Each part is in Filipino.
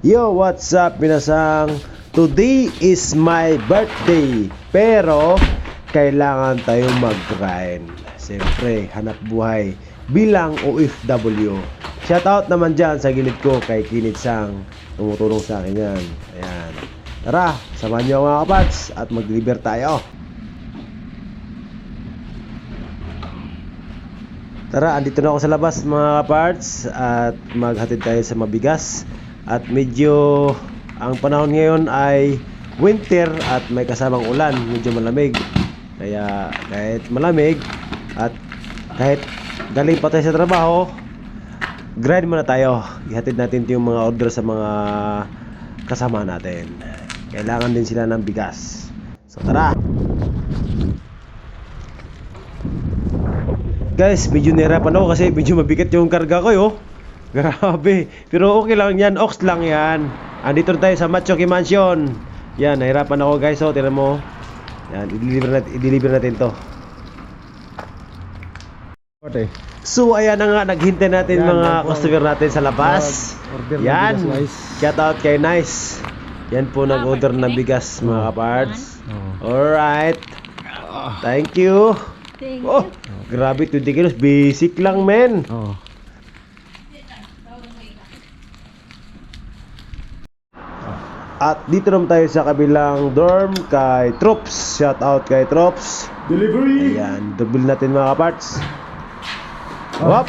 Yo, what's up minasang? Today is my birthday. Pero, kailangan tayong mag-grind. Siyempre, hanap buhay bilang OFW. Shoutout naman dyan sa gilid ko kay Kinit Sang. Tumutulong sa akin yan. Ayan. Tara, samahan niyo mga kapats at mag-deliver tayo. Tara, andito na ako sa labas mga parts at maghatid tayo sa mabigas at medyo ang panahon ngayon ay winter at may kasamang ulan, medyo malamig. Kaya kahit malamig at kahit galing pa tayo sa trabaho, grind muna tayo. Ihatid natin yung mga order sa mga kasama natin. Kailangan din sila ng bigas. So tara! Guys, medyo nahirapan ako kasi medyo mabigat yung karga ko yo. Grabe. Pero okay lang yan. Ox lang yan. Andito tayo sa Machoki Mansion. Yan, nahirapan ako guys. Oh, tingnan mo. Yan, i-deliver natin, i-deliver natin to. Okay. So, ayan na nga. Naghintay natin Yan, mga customer natin sa labas. Nag-order ng Yan. bigas, guys. Shout out kay Nice. Yan po nag-order ng bigas mga kapards. Alright. Thank you. Thank Oh, you. grabe 20 kilos. Basic lang, men. Oo. At dito naman tayo sa kabilang dorm kay Troops. Shout out kay Troops. Delivery! Ayan, double natin mga parts. Wap!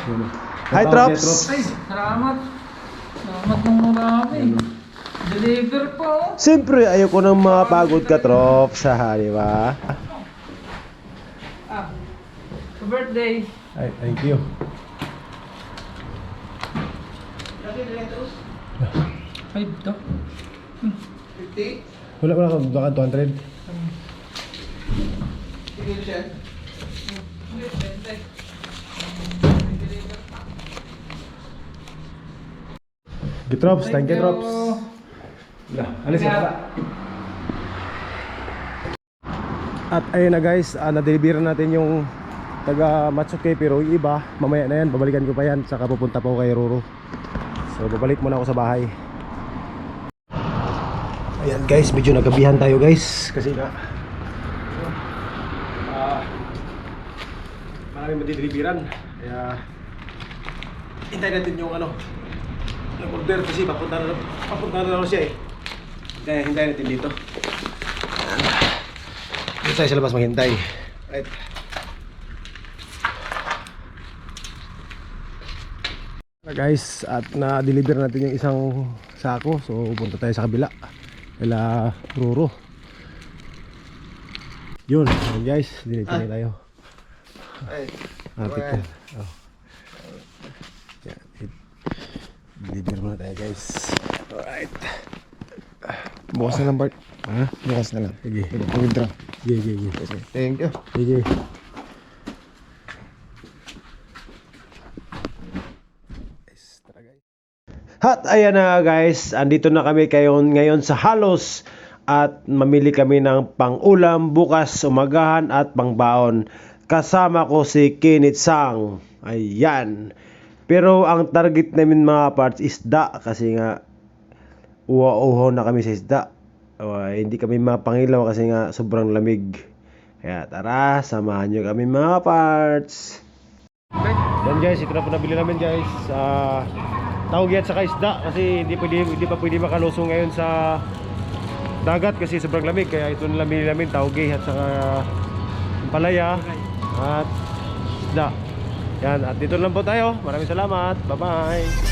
Hi Troops! Ay, salamat. Salamat ng marami. Deliver po. Siyempre, ayoko nang mapagod ka Troops, ha, di ba? Ah, birthday. Ay, thank you. Ay, ito. Wala wala kang baka 200. Gitrops, thank you, Trops. Lah, alis na. At ayun na guys, uh, na-deliver natin yung taga Matsuke pero yung iba, mamaya na yan, babalikan ko pa yan, saka pupunta pa ako kay Roro. So babalik muna ako sa bahay. Ayan guys, medyo nagabihan tayo guys kasi nga ah maraming madideliveran kaya hintay natin yung ano yung order kasi papunta na papunta na lang siya eh. Kaya hintayin natin dito. Dito tayo sa labas maghintay. Right. Na guys, at na-deliver natin yung isang sako So punta tayo sa kabila Kala Ruro Yun, yun guys, deliver na tayo. Ate ko. Oh. Yan, i- Deliver muna tayo guys. Alright. Bukas na lang Bart. Ha? Bukas na lang. Sige sige, sige. Thank you. Sige Yes, tara guys At ayan na guys, andito na kami kayo ngayon sa Halos at mamili kami ng pang-ulam bukas umagahan at pangbaon. Kasama ko si Kenneth Sang. Ayan. Pero ang target namin mga parts isda kasi nga uwa-uho na kami sa isda. Uh, hindi kami mapangilaw kasi nga sobrang lamig. Kaya tara, samahan nyo kami mga parts. Yan guys, ito na po namin guys. Ah, tawag yan sa isda kasi hindi pwede hindi pa pwede makalusong ngayon sa dagat kasi sobrang lamig kaya ito na nabili namin tawgi at saka palaya at isda. Yan, at dito lang po tayo. Maraming salamat. Bye-bye.